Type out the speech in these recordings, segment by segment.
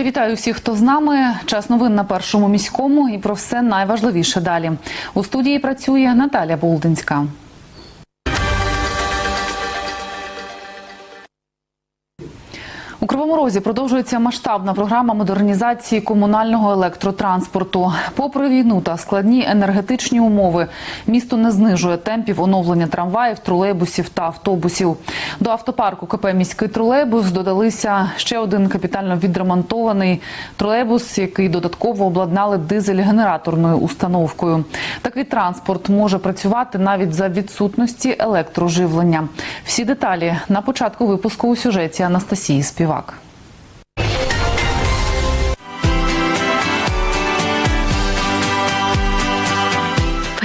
Я вітаю всіх, хто з нами. Час новин на першому міському і про все найважливіше далі. У студії працює Наталя Болдинська. Кривому Розі продовжується масштабна програма модернізації комунального електротранспорту. Попри війну та складні енергетичні умови, місто не знижує темпів оновлення трамваїв, тролейбусів та автобусів. До автопарку КП міський тролейбус додалися ще один капітально відремонтований тролейбус, який додатково обладнали дизель-генераторною установкою. Такий транспорт може працювати навіть за відсутності електроживлення. Всі деталі на початку випуску у сюжеті Анастасії Співак.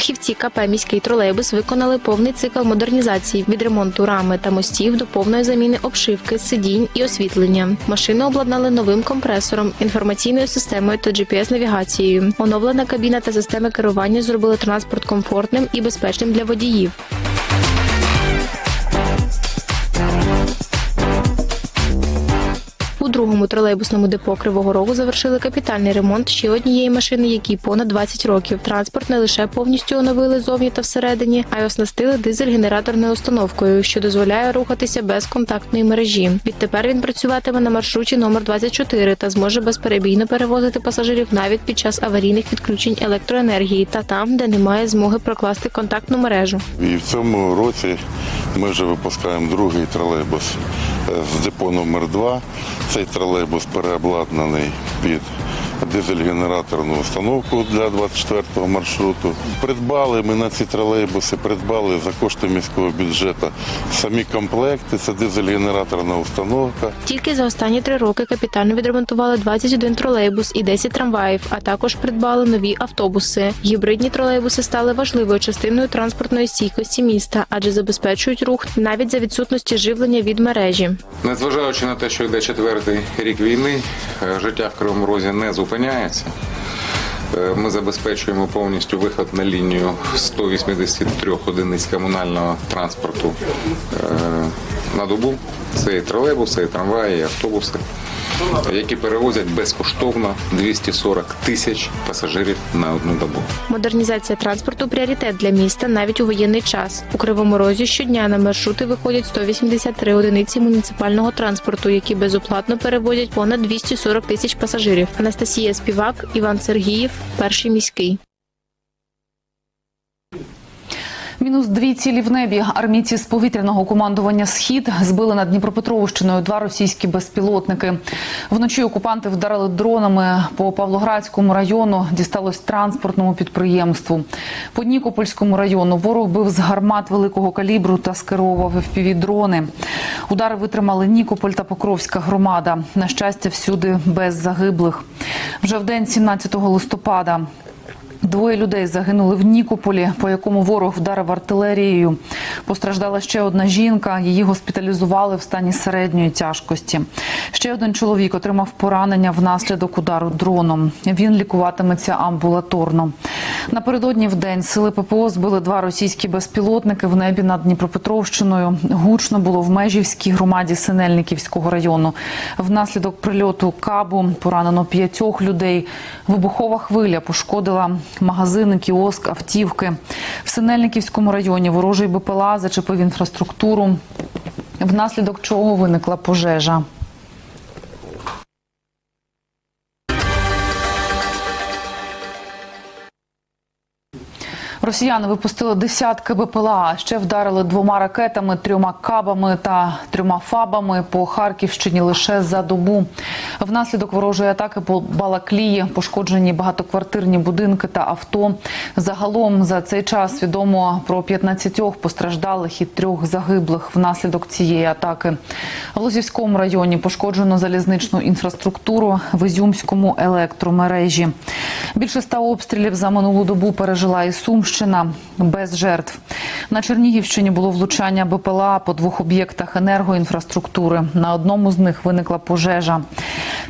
Фахівці КП міський тролейбус виконали повний цикл модернізації від ремонту рами та мостів до повної заміни обшивки, сидінь і освітлення. Машину обладнали новим компресором, інформаційною системою та GPS-навігацією. Оновлена кабіна та системи керування зробили транспорт комфортним і безпечним для водіїв. У другому тролейбусному депо Кривого Рогу завершили капітальний ремонт ще однієї машини, якій понад 20 років. Транспорт не лише повністю оновили зовні та всередині, а й оснастили дизель-генераторною установкою, що дозволяє рухатися без контактної мережі. Відтепер він працюватиме на маршруті номер 24 та зможе безперебійно перевозити пасажирів навіть під час аварійних відключень електроенергії та там, де немає змоги прокласти контактну мережу. І в цьому році ми вже випускаємо другий тролейбус з депо номер 2 Цей тролейбус переобладнаний під дизель-генераторну установку для 24-го маршруту. Придбали ми на ці тролейбуси, придбали за кошти міського бюджету самі комплекти. Це дизель-генераторна установка. Тільки за останні три роки капітально відремонтували 21 тролейбус і 10 трамваїв, а також придбали нові автобуси. Гібридні тролейбуси стали важливою частиною транспортної стійкості міста, адже забезпечують рух навіть за відсутності живлення від мережі. Незважаючи на те, що йде четвертий рік війни, е, життя в Кривому Розі не зупиняється. Е, Ми забезпечуємо повністю виход на лінію 183 одиниць комунального транспорту е, на добу. Це і тролейбуси, і трамваї, і автобуси, які перевозять безкоштовно 240 тисяч пасажирів на одну добу. Модернізація транспорту пріоритет для міста навіть у воєнний час. У Кривому Розі щодня на маршрути виходять 183 одиниці муніципального транспорту, які безоплатно перевозять понад 240 тисяч пасажирів. Анастасія Співак, Іван Сергіїв, перший міський. Мінус дві цілі в небі. Армійці з повітряного командування Схід збили над Дніпропетровщиною два російські безпілотники. Вночі окупанти вдарили дронами по Павлоградському району. Дісталось транспортному підприємству. По Нікопольському району ворог бив з гармат великого калібру та скеровував FPV-дрони. Удари витримали Нікополь та Покровська громада. На щастя, всюди без загиблих. Вже в день 17 листопада. Двоє людей загинули в Нікополі, по якому ворог вдарив артилерією. Постраждала ще одна жінка. Її госпіталізували в стані середньої тяжкості. Ще один чоловік отримав поранення внаслідок удару дроном. Він лікуватиметься амбулаторно. Напередодні в день сили ППО збили два російські безпілотники в небі над Дніпропетровщиною. Гучно було в Межівській громаді Синельниківського району. Внаслідок прильоту кабу поранено п'ятьох людей. Вибухова хвиля пошкодила магазини, кіоск, автівки. В Синельниківському районі ворожий БПЛА зачепив інфраструктуру, внаслідок чого виникла пожежа. Росіяни випустили десятки БПЛА, ще вдарили двома ракетами, трьома кабами та трьома фабами по Харківщині лише за добу. Внаслідок ворожої атаки по Балаклії пошкоджені багатоквартирні будинки та авто. Загалом за цей час відомо про 15 постраждалих і трьох загиблих внаслідок цієї атаки. В Лозівському районі пошкоджено залізничну інфраструктуру, в Ізюмському електромережі. Більше ста обстрілів за минулу добу пережила і Сумщина без жертв. На Чернігівщині було влучання БПЛА по двох об'єктах енергоінфраструктури. На одному з них виникла пожежа.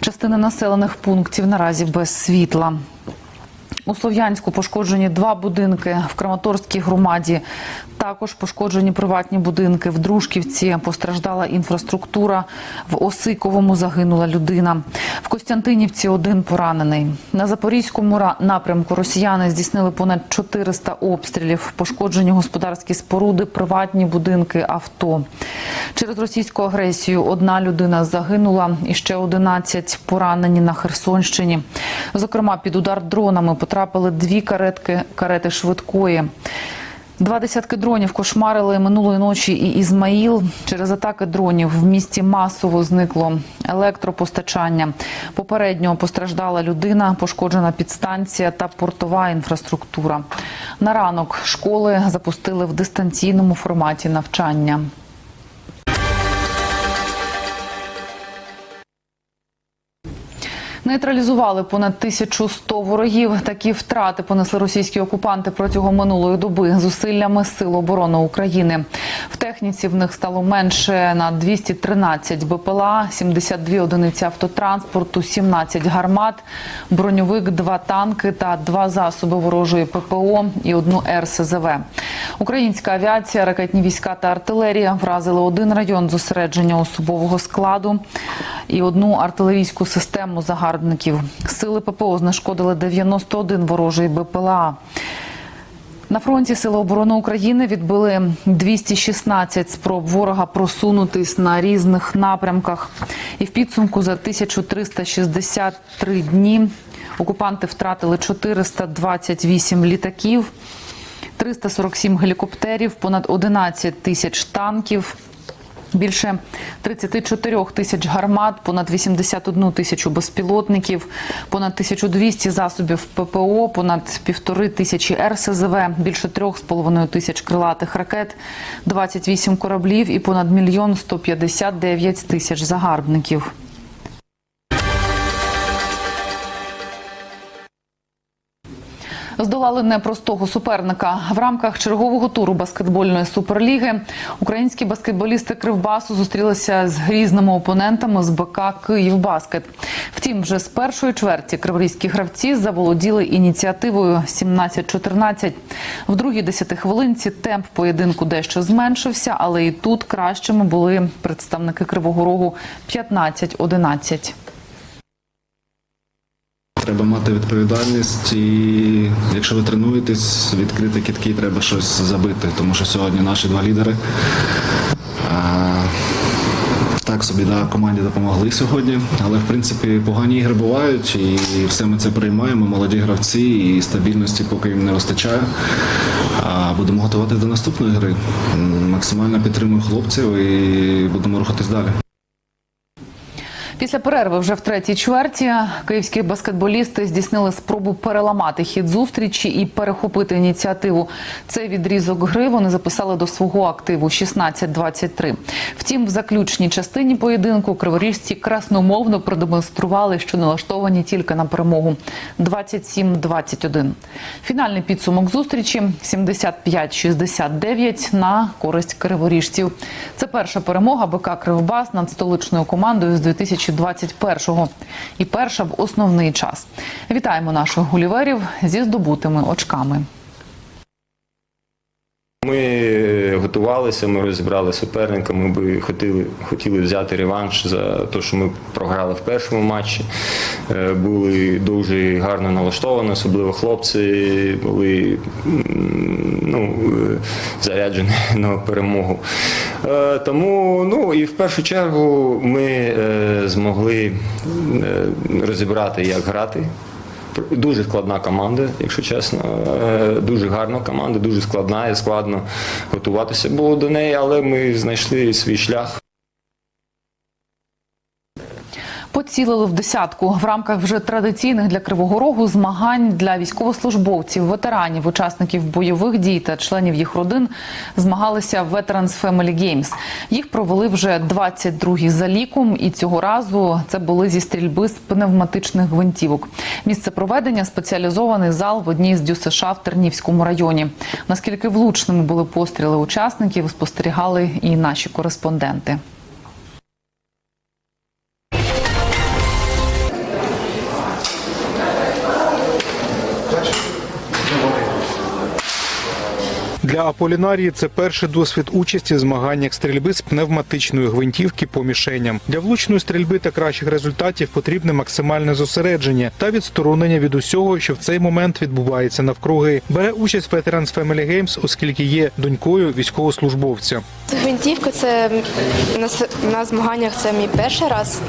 Частина населених пунктів наразі без світла. У Слов'янську пошкоджені два будинки в Краматорській громаді. Також пошкоджені приватні будинки. В Дружківці постраждала інфраструктура. В Осиковому загинула людина. В Костянтинівці один поранений. На Запорізькому напрямку росіяни здійснили понад 400 обстрілів. Пошкоджені господарські споруди, приватні будинки, авто. Через російську агресію одна людина загинула і ще 11 поранені на Херсонщині. Зокрема, під удар дронами потрапили дві каретки, карети швидкої. Два десятки дронів кошмарили минулої ночі і Ізмаїл. Через атаки дронів в місті масово зникло електропостачання. Попередньо постраждала людина, пошкоджена підстанція та портова інфраструктура. На ранок школи запустили в дистанційному форматі навчання. Нейтралізували понад 1100 ворогів. Такі втрати понесли російські окупанти протягом минулої доби зусиллями Сил оборони України. В техніці в них стало менше на 213 БПЛА, 72 одиниці автотранспорту, 17 гармат, броньовик, два танки та два засоби ворожої ППО і одну РСЗВ. Українська авіація, ракетні війська та артилерія вразили один район зосередження особового складу і одну артилерійську систему загарбників. Сили ППО знешкодили 91 ворожий БПЛА. На фронті Сили оборони України відбили 216 спроб ворога просунутись на різних напрямках. І в підсумку за 1363 дні окупанти втратили 428 літаків, 347 гелікоптерів, понад 11 тисяч танків. Більше 34 тисяч гармат, понад 81 тисячу безпілотників, понад 1200 засобів ППО, понад півтори тисячі РСЗВ, більше 3,5 тисяч крилатих ракет, 28 кораблів і понад мільйон 159 тисяч загарбників. Здолали непростого суперника в рамках чергового туру баскетбольної суперліги. Українські баскетболісти Кривбасу зустрілися з грізними опонентами з БК Київбаскет. Втім, вже з першої чверті криворізькі гравці заволоділи ініціативою 17-14. В другій десятихвилинці темп поєдинку дещо зменшився, але і тут кращими були представники Кривого Рогу 15-11. Треба мати відповідальність, і якщо ви тренуєтесь, відкрити кітки, треба щось забити, тому що сьогодні наші два лідери. Так собі да, команді допомогли сьогодні, але в принципі погані ігри бувають, і все ми це приймаємо. Молоді гравці і стабільності поки їм не вистачає. А будемо готувати до наступної гри. Максимально підтримую хлопців і будемо рухатись далі. Після перерви вже в третій чверті київські баскетболісти здійснили спробу переламати хід зустрічі і перехопити ініціативу. Цей відрізок гри вони записали до свого активу 16-23. Втім, в заключній частині поєдинку криворіжці красномовно продемонстрували, що налаштовані тільки на перемогу 27-21. Фінальний підсумок зустрічі 75-69 на користь криворіжців. Це перша перемога БК Кривбас над столичною командою з 2021-го. І перша в основний час. Вітаємо наших гуліверів зі здобутими очками. Ми готувалися, ми розібрали суперника. Ми би хотіли, хотіли взяти реванш за те, що ми програли в першому матчі. Е, Були дуже гарно налаштовані, особливо хлопці були ну, е, заряджені на перемогу. Е, Тому ну і в першу чергу ми е, змогли е, розібрати, як грати. Дуже складна команда, якщо чесно. Дуже гарна команда, дуже складна і складно готуватися було до неї, але ми знайшли свій шлях. Поцілили в десятку в рамках вже традиційних для Кривого Рогу змагань для військовослужбовців, ветеранів, учасників бойових дій та членів їх родин змагалися Veterans Family Games. Їх провели вже 22-гі за ліком, і цього разу це були зі стрільби з пневматичних гвинтівок. Місце проведення спеціалізований зал в одній з ДЮСШ в Тернівському районі. Наскільки влучними були постріли учасників, спостерігали і наші кореспонденти. Для Аполінарії це перший досвід участі в змаганнях стрільби з пневматичної гвинтівки по мішеням. Для влучної стрільби та кращих результатів потрібне максимальне зосередження та відсторонення від усього, що в цей момент відбувається навкруги. Бере участь Veterans Family Games, оскільки є донькою військовослужбовця. Гвинтівка це на, на змаганнях це мій перший раз.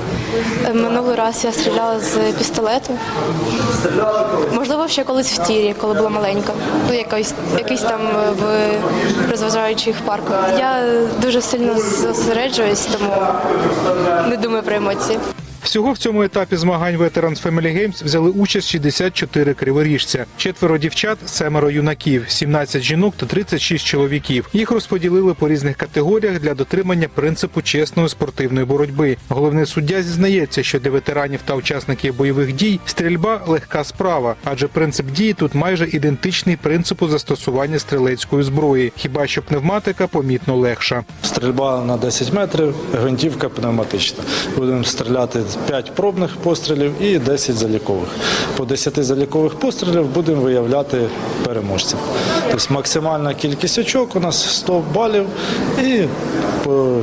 Е, Минулий раз я стріляла з пістолету. Можливо, ще колись в тірі, коли була маленька. Ну, якийсь, якийсь там е, в розважаючих парку. Я дуже сильно зосереджуюсь, тому не думаю про емоції. Всього в цьому етапі змагань Veterans Family Games взяли участь 64 криворіжця, четверо дівчат, семеро юнаків, 17 жінок та 36 чоловіків. Їх розподілили по різних категоріях для дотримання принципу чесної спортивної боротьби. Головний суддя зізнається, що для ветеранів та учасників бойових дій стрільба легка справа, адже принцип дії тут майже ідентичний принципу застосування стрілецької зброї, хіба що пневматика помітно легша. Стрільба на 10 метрів, гвинтівка пневматична. Будемо стріляти 5 пробних пострілів і 10 залікових. По 10 залікових пострілів будемо виявляти переможців. Тобто максимальна кількість очок у нас 100 балів і по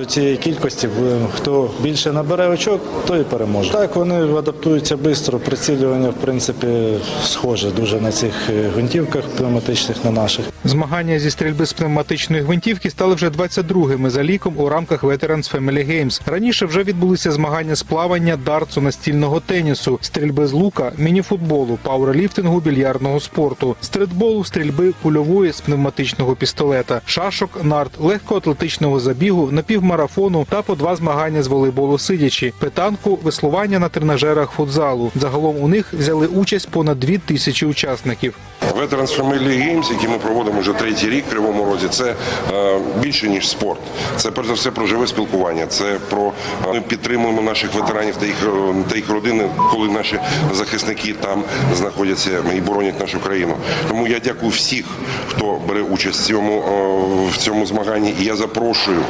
до цієї кількості хто більше набере очок, той і переможе. Так вони адаптуються швидко, прицілювання в принципі схоже дуже на цих е, гвинтівках пневматичних, на наших. Змагання зі стрільби з пневматичної гвинтівки стали вже 22-ми за ліком у рамках Veterans Family Games. Раніше вже відбулися змагання з плавання, дартсу, настільного тенісу, стрільби з лука, мініфутболу, пауерліфтингу, більярдного спорту, стритболу, стрільби кульової з пневматичного пістолета, шашок, нарт, легкоатлетичного забігу, напівмарафону та по два змагання з волейболу сидячи, питанку, веслування на тренажерах футзалу. Загалом у них взяли участь понад дві тисячі учасників. Veterans Family Games, які ми проводимо вже третій рік в Кривому Розі, це е, більше ніж спорт. Це перш за все про живе спілкування. Це про е, ми підтримуємо наших ветеранів та їх е, та їх родини, коли наші захисники там знаходяться і боронять нашу країну. Тому я дякую всіх, хто бере участь в цьому в цьому змаганні. І я запрошую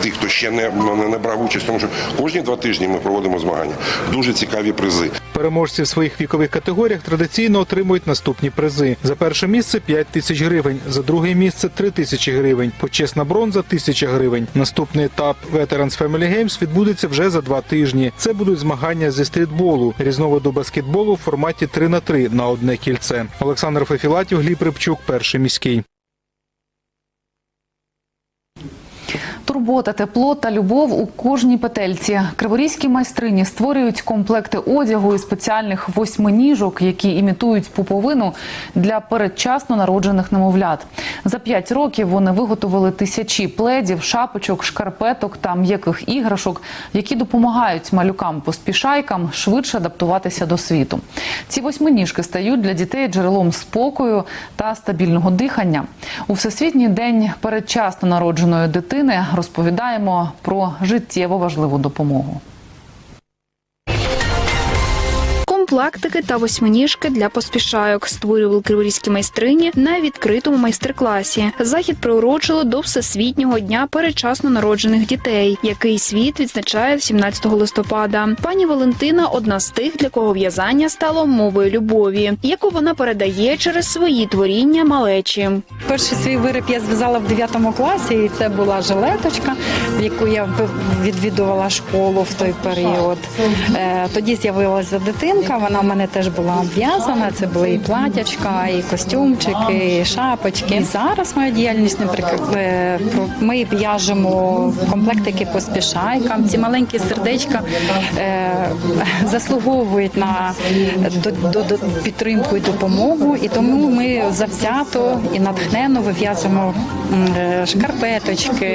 тих, хто ще не, не, не брав участь, тому що кожні два тижні ми проводимо змагання. Дуже цікаві призи. Переможці в своїх вікових категоріях традиційно отримують наступні призи. За перше місце 5 тисяч гривень, за друге місце 3 тисячі гривень, почесна бронза 1000 гривень. Наступний етап Veterans Family Games відбудеться вже за два тижні. Це будуть змагання зі стрітболу, різновиду баскетболу в форматі 3 на 3 на одне кільце. Олександр Фефілатів, Гліб Рибчук, перший міський. Турбота, тепло та любов у кожній петельці. Криворізькі майстрині створюють комплекти одягу і спеціальних восьминіжок, які імітують пуповину для передчасно народжених немовлят. За п'ять років вони виготовили тисячі пледів, шапочок, шкарпеток та м'яких іграшок, які допомагають малюкам-поспішайкам швидше адаптуватися до світу. Ці восьминіжки стають для дітей джерелом спокою та стабільного дихання. У всесвітній день передчасно народженої дитини розповідаємо про життєво важливу допомогу. Комплектики та восьминіжки для поспішайок створювали криворізькі майстрині на відкритому майстер-класі. Захід приурочили до Всесвітнього дня передчасно народжених дітей, який світ відзначає 17 листопада. Пані Валентина одна з тих, для кого в'язання стало мовою любові, яку вона передає через свої творіння малечі. Перший свій виріб я зв'язала в 9 класі, і це була жилеточка, в яку я відвідувала школу в той період. Е, Тоді з'явилася дитинка, вона в мене теж була обв'язана. Це були і платячка, і костюмчики, і шапочки. І зараз моя діяльність не Ми в'яжемо комплектики по спішайкам. Ці маленькі сердечка е, заслуговують на до, підтримку і допомогу. І тому ми завзято і натхненно вив'язуємо е, шкарпеточки,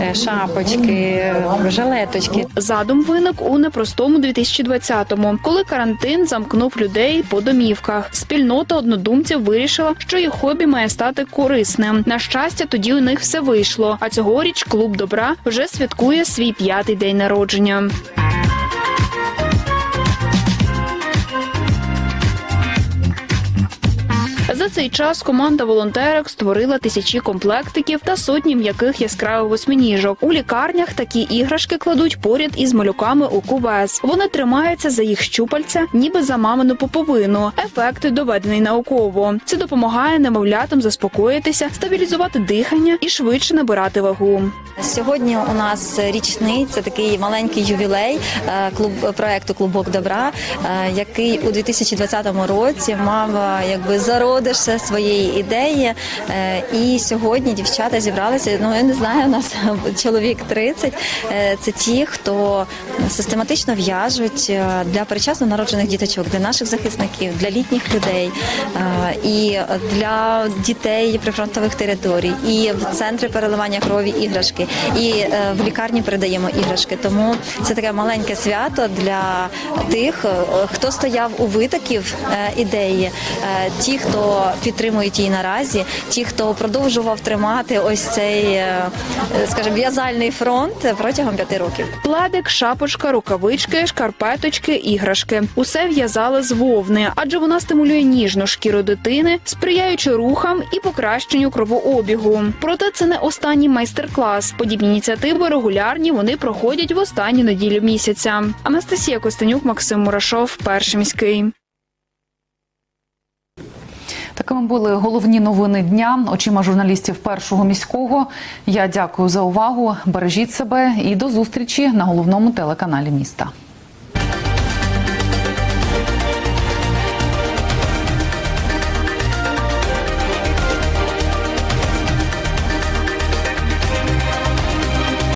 е, шапочки, жилеточки. Задум виник у непростому 2020-му, коли карантин замкнув людей по домівках. Спільнота однодумців вирішила, що їх хобі має стати корисним. На щастя, тоді у них все вийшло. А цьогоріч клуб добра вже святкує свій п'ятий день народження. Цей час команда волонтерок створила тисячі комплектиків та сотні м'яких яскравих восьминіжок. У лікарнях такі іграшки кладуть поряд із малюками у кувес. Вони тримаються за їх щупальця, ніби за мамину поповину. Ефект доведений науково. Це допомагає немовлятам заспокоїтися, стабілізувати дихання і швидше набирати вагу. Сьогодні у нас річний це такий маленький ювілей е, клуб проекту Клубок добра, е, який у 2020 році мав е, якби зародиш своєї ідеї. Е, І сьогодні дівчата зібралися. Ну я не знаю, у нас чоловік 30. Е, Це ті, хто систематично в'яжуть е, для перечасно народжених діточок, для наших захисників, для літніх людей і для дітей прифронтових територій, і в центри переливання крові іграшки, і в лікарні передаємо іграшки. Тому це таке маленьке свято для тих, хто стояв у витоків ідеї, ті, хто підтримують її наразі, ті, хто продовжував тримати ось цей, е, е, скажімо, в'язальний фронт протягом п'яти років. Пледик, шапочка, рукавички, шкарпеточки, іграшки. Усе в'язали з вовни, адже вона стимулює ніжну шкіру дитини, сприяючи рухам і покращенню кровообігу. Проте це не останній майстер-клас. Подібні ініціативи регулярні. Вони проходять в останню неділю місяця. Анастасія Костенюк, Максим Мурашов, перший міський. Такими були головні новини дня. Очима журналістів першого міського. Я дякую за увагу. Бережіть себе і до зустрічі на головному телеканалі міста.